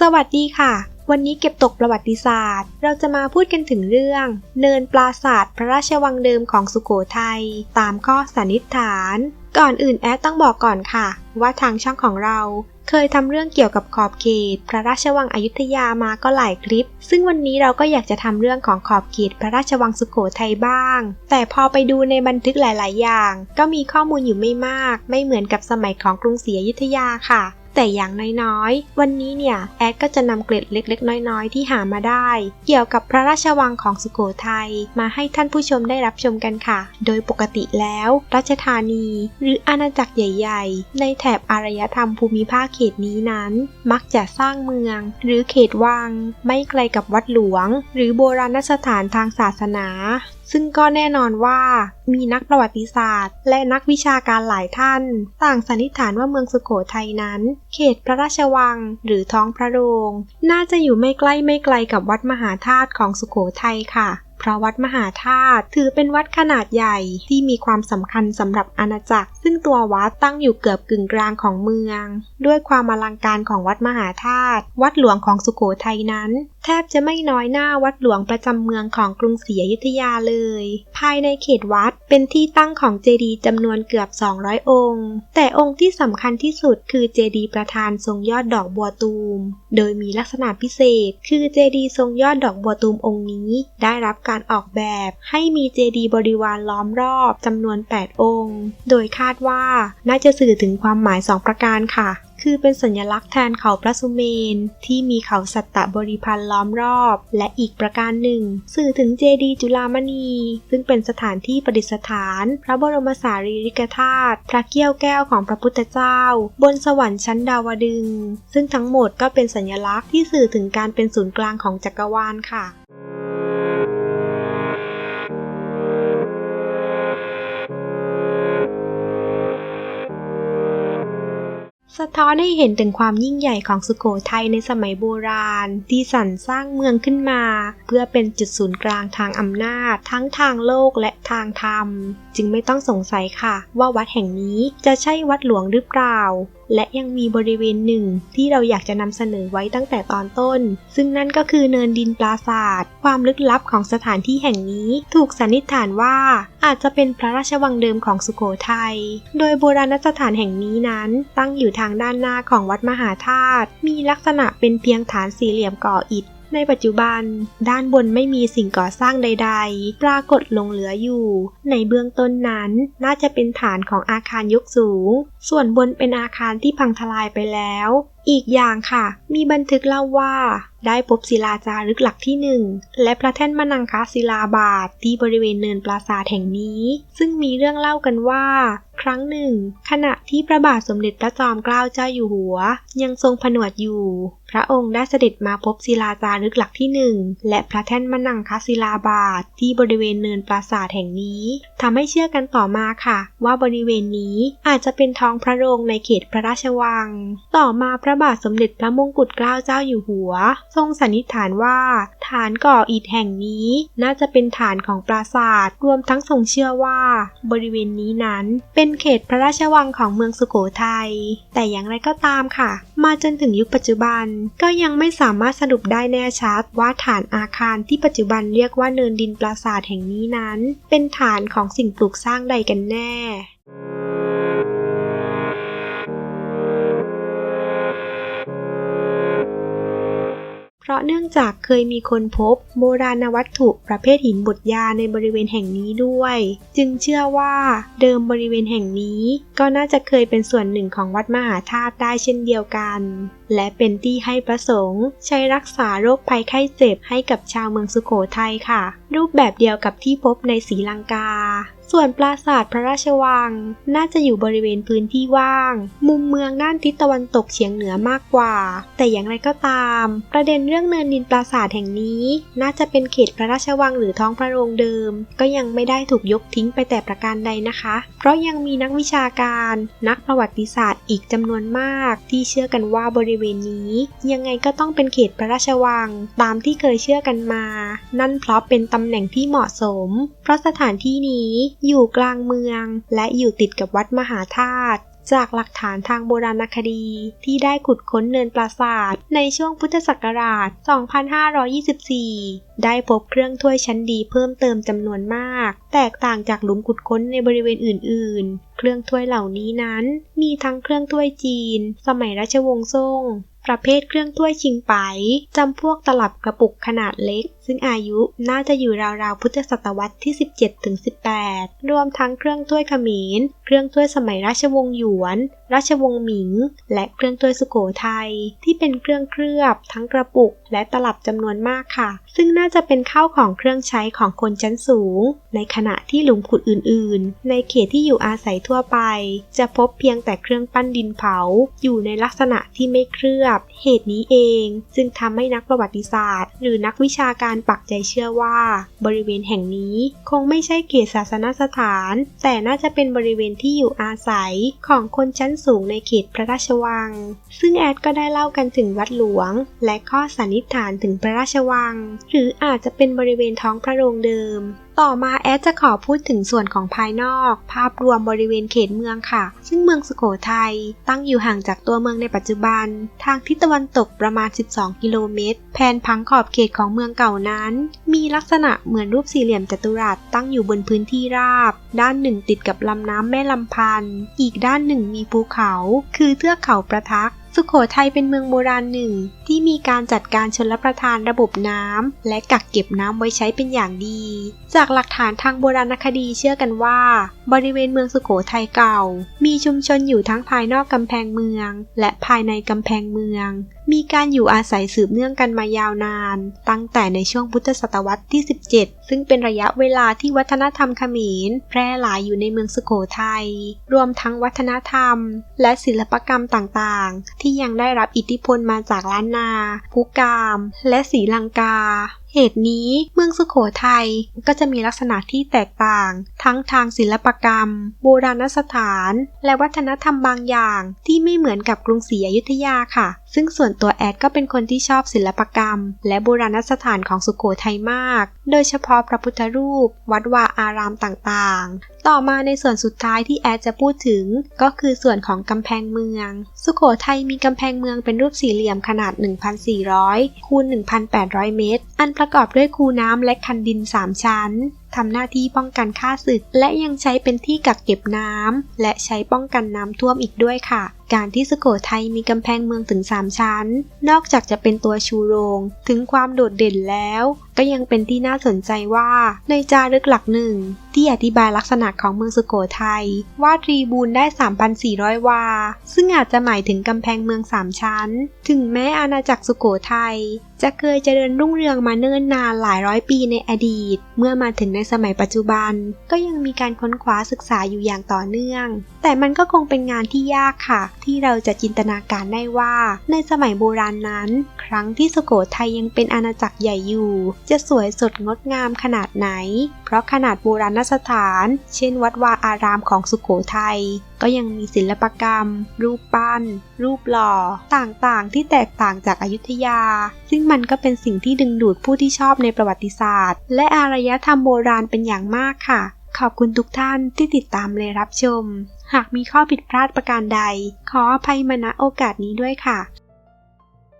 สวัสดีค่ะ วันนี้เก็บตกประวัติศาสตร์ เราจะมาพูดกันถึงเรื่อง เนินปราศาสตร์พระราชวังเดิมของสุโขทัย ตามข้อสันนิษฐาน ก่อนอื่นแอดต้องบอกก่อนค่ะ ว่าทางช่องของเราเคยทำเรื่องเกี่ยวกับขอบเขต พระราชวังอยุธยามาก็หลายคลิป ซึ่งวันนี้เราก็อยากจะทำเรื่องของขอบเขตพระราชวังสุโขทัยบ้าง แต่พอไปดูในบันทึกหลาย ๆ อย่าง ก็มีข้อมูลอยู่ไม่มาก ไม่เหมือนกับสมัยของกรุงศรีอยุธยาค่ะ แต่อย่างน้อยๆ วันนี้เนี่ยแอดก็จะนำเกร็ดเล็กๆ น้อยๆ ที่หามาได้ เกี่ยวกับพระราชวังของสุโขทัยมาให้ท่านผู้ชมได้รับชมกันค่ะ โดยปกติแล้วรัชธานี หรืออาณาจักรใหญ่ๆ ในแถบอารยธรรมภูมิภาคเขตนี้นั้น มักจะสร้างเมือง หรือเขตวัง ไม่ไกลกับวัดหลวง หรือโบราณสถานทางศาสนา ซึ่งก็แน่นอนว่ามีนักประวัติศาสตร์ และนักวิชาการหลายท่าน ต่างสันนิษฐานว่าเมืองสุโขทัยนั้น เขตพระราชวัง หรือท้องพระโรง น่าจะอยู่ไม่ใกล้ไม่ไกลกับวัดมหาธาตุของสุโขทัยค่ะเพราะวัดมหาธาตุถือเป็นวัดขนาดใหญ่ที่มีความสำคัญสำหรับอาณาจักร ซึ่งตัววัดตั้งอยู่เกือบกึ่งกลางของเมือง ด้วยความอลังการของวัดมหาธาตุวัดหลวงของสุโขทัยนั้น แทบจะไม่น้อยหน้าวัดหลวงประจำเมืองของกรุงศรีอยุธยาเลย ภายในเขตวัดเป็นที่ตั้งของเจดีย์จำนวนเกือบ 200 องค์ แต่องค์ที่สำคัญที่สุดคือเจดีย์ประธานทรงยอดดอกบัวตูม โดยมีลักษณะพิเศษ คือเจดีย์ทรงยอดดอกบัวตูมองค์นี้ ได้รับการออกแบบให้มีเจดีย์บริวารล้อมรอบจำนวน 8 องค์ โดยคาดว่าน่าจะสื่อถึงความหมาย 2 ประการค่ะ คือเป็นสัญลักษณ์แทนเขาพระสุเมน ที่มีเขาสัตตบริพันธ์ล้อมรอบ และอีกประการหนึ่ง สื่อถึงเจดีย์จุฬามณี ซึ่งเป็นสถานที่ประดิษฐาน พระบรมสารีริกธาตุพระเกี้ยวแก้วของพระพุทธเจ้า บนสวรรค์ชั้นดาวดึง ซึ่งทั้งหมดก็เป็นสัญลักษณ์ที่สื่อถึงการเป็นศูนย์กลางของจักรวาลค่ะ ท้อนให้เห็นถึงความยิ่งใหญ่ของสุโขทัยในสมัยโบราณ ที่สรรสร้างเมืองขึ้นมา เพื่อเป็นจุดศูนย์กลางทางอำนาจ ทั้งทางโลกและทางธรรม จึงไม่ต้องสงสัยค่ะ ว่าวัดแห่งนี้จะใช่วัดหลวงหรือเปล่า และยังมีบริเวณหนึ่งที่เราอยากจะนำเสนอไว้ตั้งแต่ตอนต้น ซึ่งนั่นก็คือเนินดินปราศาสตร์ความลึกลับของสถานที่แห่งนี้ถูกสันนิษฐานว่าอาจจะเป็นพระราชวังเดิมของสุโขทัย โดยโบราณสถานแห่งนี้นั้น ตั้งอยู่ทางด้านหน้าของวัดมหาธาตุ มีลักษณะเป็นเพียงฐานสี่เหลี่ยมก่ออิฐ ในปัจจุบัน ด้านบนไม่มีสิ่งก่อสร้างใด ๆ ปรากฏลงเหลืออยู่ ในเบื้องต้นนั้นน่าจะเป็นฐานของอาคารยกสูง ส่วนบนเป็นอาคารที่พังทลายไปแล้ว อีกอย่างค่ะ มีบันทึกเล่าว่า ได้พบศิลาจารึกหลักที่หนึ่งและพระแท่นมนังคศิลาบาทที่บริเวณเนินปราสาทแห่งนี้ ซึ่งมีเรื่องเล่ากันว่าครั้งหนึ่ง ขณะที่พระบาทสมเด็จพระจอมเกล้าเจ้าอยู่หัว ยังทรงผนวดอยู่ พระองค์ได้เสด็จมาพบศิลาจารึกหลักที่หนึ่งและพระแท่นมนังคศิลาบาทที่บริเวณเนินปราสาทแห่งนี้ทำให้เชื่อกันต่อมาค่ะ ว่าบริเวณนี้อาจจะเป็นท้องพระโรงในเขตพระราชวัง ต่อมาพระบาทสมเด็จพระมงกุฎเกล้าเจ้าอยู่หัว ทรงสันนิษฐานว่า ฐานก่ออิฐแห่งนี้น่าจะเป็นฐานของปราสาทรวมทั้งทรงเชื่อว่า บริเวณนี้นั้นเป็นเป็นเขตพระราชวังของเมืองสุโขทัย แต่อย่างไรก็ตามค่ะ มาจนถึงยุคปัจจุบัน ก็ยังไม่สามารถสรุปได้แน่ชัดว่าฐานอาคารที่ปัจจุบันเรียกว่าเนินดินปราสาทแห่งนี้นั้น เป็นฐานของสิ่งปลูกสร้างใดกันแน่ ราะเนื่องจากเคยมีคนพบโบราณวัตถุประเภทหินบดยาในบริเวณแห่งนี้ด้วย จึงเชื่อว่าเดิมบริเวณแห่งนี้ ก็น่าจะเคยเป็นส่วนหนึ่งของวัดมหาธาตุได้เช่นเดียวกัน และเป็นที่ให้ประสงค์ใช้รักษาโรคภัยไข้เจ็บให้กับชาวเมืองสุโขทัยค่ะ รูปแบบเดียวกับที่พบในศรีลังกา ส่วนปราสาทพระราชวัง น่าจะอยู่บริเวณพื้นที่ว่าง มุมเมืองด้านทิศตะวันตกเฉียงเหนือมากกว่า แต่อย่างไรก็ตาม ประเด็นเรื่องเนินดินปราสาทแห่งนี้ น่าจะเป็นเขตพระราชวังหรือท้องพระโรงเดิม ก็ยังไม่ได้ถูกยกทิ้งไปแต่ประการใดนะคะ เพราะยังมีนักวิชาการ นักประวัติศาสตร์อีกจำนวนมาก ที่เชื่อกันว่าบริเวณนี้ ยังไงก็ต้องเป็นเขตพระราชวัง ตามที่เคยเชื่อกันมา นั่นเพราะเป็นตำแหน่งที่เหมาะสม เพราะสถานที่นี้อยู่กลางเมือง และอยู่ติดกับวัดมหาธาตุจากหลักฐานทางโบราณคดีที่ได้ขุดค้นเนินปราสาทในช่วงพุทธศักราช 2524 ได้พบเครื่องถ้วยชั้นดีเพิ่มเติมจำนวนมาก แตกต่างจากหลุมขุดค้นในบริเวณอื่น ๆ เครื่องถ้วยเหล่านี้นั้น มีทั้งเครื่องถ้วยจีน สมัยรัชวงศ์ซ่ง ประเภทเครื่องถ้วยชิงไป จำพวกตลับกระปุกขนาดเล็ก ซึ่งอายุน่าจะอยู่ราวๆพุทธศตวรรษที่ 17-18 รวมทั้งเครื่องถ้วยขมรเครื่องถ้วยสมัยราชวงศ์หยวน ราชวงศ์หมิง และเครื่องถ้วยสุโขทัยที่เป็นเครื่องเคลือบ ทั้งกระปุก และตลับจำนวนมากค่ะ ซึ่งน่าจะเป็นข้าวของเครื่องใช้ของคนชั้นสูง ในขณะที่หลุมขุดอื่นๆ ในเขตที่อยู่อาศัยทั่วไป จะพบเพียงแต่เครื่องปั้นดินเผา อยู่ในลักษณะที่ไม่เคลือบ เหตุนี้เอง จึงทำให้นักประวัติศาสตร์ หรือนักวิชาการปักใจเชื่อว่า บริเวณแห่งนี้คงไม่ใช่เขตศาสนสถาน แต่น่าจะเป็นบริเวณที่อยู่อาศัยของคนชั้นสูงในเขตพระราชวัง ซึ่งแอดก็ได้เล่ากันถึงวัดหลวง และข้อสันนิษฐานถึงพระราชวัง หรืออาจจะเป็นบริเวณท้องพระโรงเดิมต่อมาแอดจะขอพูดถึงส่วนของภายนอก ภาพรวมบริเวณเขตเมืองค่ะ ซึ่งเมืองสุโขทัยตั้งอยู่ห่างจากตัวเมืองในปัจจุบัน ทางทิศตะวันตกประมาณ 12 กิโลเมตร แผนผังขอบเขตของเมืองเก่านั้น มีลักษณะเหมือนรูปสี่เหลี่ยมจัตุรัสตั้งอยู่บนพื้นที่ราบ ด้านหนึ่งติดกับลำน้ำแม่ลำพันธ์อีกด้านหนึ่งมีภูเขา คือเทือกเขาประทัก สุขโขทัยเป็นเมืองโบราณหนึ่ง ที่มีการจัดการชลประทานระบบน้ำและกักเก็บน้ำไว้ใช้เป็นอย่างดี จากหลักฐานทางโบราณคดีเชื่อกันว่าบริเวณเมืองสุโขทัยเก่า มีชุมชนอยู่ทั้งภายนอกกำแพงเมือง และภายในกำแพงเมือง มีการอยู่อาศัยสืบเนื่องกันมายาวนาน ตั้งแต่ในช่วงพุทธศตวรรษที่ 17 ซึ่งเป็นระยะเวลาที่วัฒนธรรมเขมรแพร่หลายอยู่ในเมืองสุโขทัย รวมทั้งวัฒนธรรม และศิลปกรรมต่างๆ ที่ยังได้รับอิทธิพลมาจากล้านนา ภูกาม และศรีลังกา เหตุนี้เมืองสุโขทัยก็จะมีลักษณะที่แตกต่าง ทั้งทางศิลปกรรม โบราณสถาน และวัฒนธรรมบางอย่างที่ไม่เหมือนกับกรุงศรีอยุธยาค่ะ ซึ่งส่วนตัวแอดก็เป็นคนที่ชอบศิลปกรรม และโบราณสถานของสุโขทัยมาก โดยเฉพาะพระพุทธรูป วัดวาอารามต่างๆ ต่อมาในส่วนสุดท้ายที่แอดจะพูดถึง ก็คือส่วนของกำแพงเมือง สุโขทัยมีกำแพงเมืองเป็นรูปสี่เหลี่ยมขนาด 1,400คูณ1,800 เมตร อันประประกอบด้วยคูน้ำและคันดิน3ชั้น ทำหน้าที่ป้องกันค่าศึก และยังใช้เป็นที่กักเก็บน้ำและใช้ป้องกันน้ำท่วมอีกด้วยค่ะ การที่สุโขทัยมีกำแพงเมืองถึง 3 ชั้น นอกจากจะเป็นตัวชูโรง ถึงความโดดเด่นแล้ว ก็ยังเป็นที่น่าสนใจว่า ในจารึกหลักหนึ่ง ที่อธิบายลักษณะของเมืองสุโขทัยว่าตรีบูนได้ 3,400 วา ซึ่งอาจจะหมายถึงกำแพงเมือง 3 ชั้น ถึงแม้อาณาจักรสุโขทัยจะเคยเจริญรุ่งเรืองมาเนิ่นนานหลายร้อยปีในอดีต เมื่อมาถึงในสมัยปัจจุบัน ก็ยังมีการค้นคว้าศึกษาอยู่อย่างต่อเนื่อง แต่มันก็คงเป็นงานที่ยากค่ะ ที่เราจะจินตนาการได้ว่า ในสมัยโบราณนั้น ครั้งที่สุโขทัยยังเป็นอาณาจักรใหญ่อยู่ จะสวยสดงดงามขนาดไหน ราะขนาดโบราณสถาน เช่นวัดวาอารามของสุโขทัย ก็ยังมีศิลปกรรม รูปปั้น รูปหล่อ ต่างๆ ที่แตกต่างจากอายุทยา ซึ่งมันก็เป็นสิ่งที่ดึงดูดผู้ที่ชอบในประวัติศาสตร์ และอารยธรรมโบราณเป็นอย่างมากค่ะ ขอบคุณทุกท่านที่ติดตามเลยรับชม หากมีข้อผิดพลาดประการใด ขออภัยมาณโอกาสนี้ด้วยค่ะ